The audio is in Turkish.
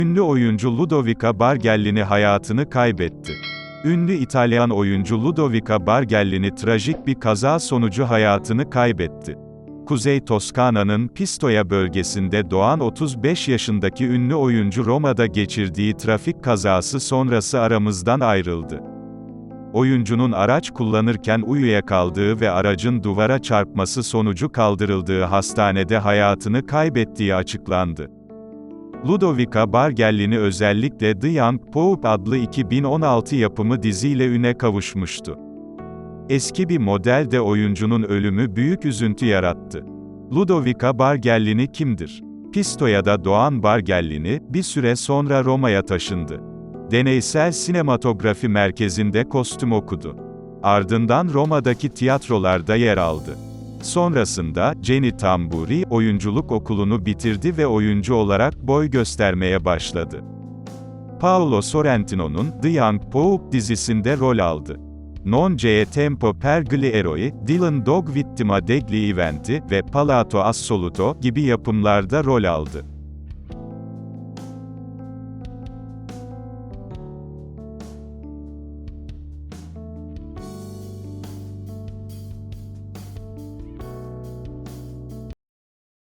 Ünlü oyuncu Ludovica Bargellini hayatını kaybetti. Ünlü İtalyan oyuncu Ludovica Bargellini trajik bir kaza sonucu hayatını kaybetti. Kuzey Toskana'nın Pistoia bölgesinde doğan 35 yaşındaki ünlü oyuncu Roma'da geçirdiği trafik kazası sonrası aramızdan ayrıldı. Oyuncunun araç kullanırken uyuyakaldığı ve aracın duvara çarpması sonucu kaldırıldığı hastanede hayatını kaybettiği açıklandı. Ludovica Bargellini özellikle The Young Pope adlı 2016 yapımı diziyle üne kavuşmuştu. Eski bir model de oyuncunun ölümü büyük üzüntü yarattı. Ludovica Bargellini kimdir? Pistoia'da doğan Bargellini, bir süre sonra Roma'ya taşındı. Deneysel Sinematografi Merkezi'nde kostüm okudu. Ardından Roma'daki tiyatrolarda yer aldı. Sonrasında, Jenny Tamburi, oyunculuk okulunu bitirdi ve oyuncu olarak boy göstermeye başladı. Paolo Sorrentino'nun The Young Pope dizisinde rol aldı. Non c'è tempo per gli eroi, Dylan Dog Vittima degli Eventi ve Palato Assoluto gibi yapımlarda rol aldı.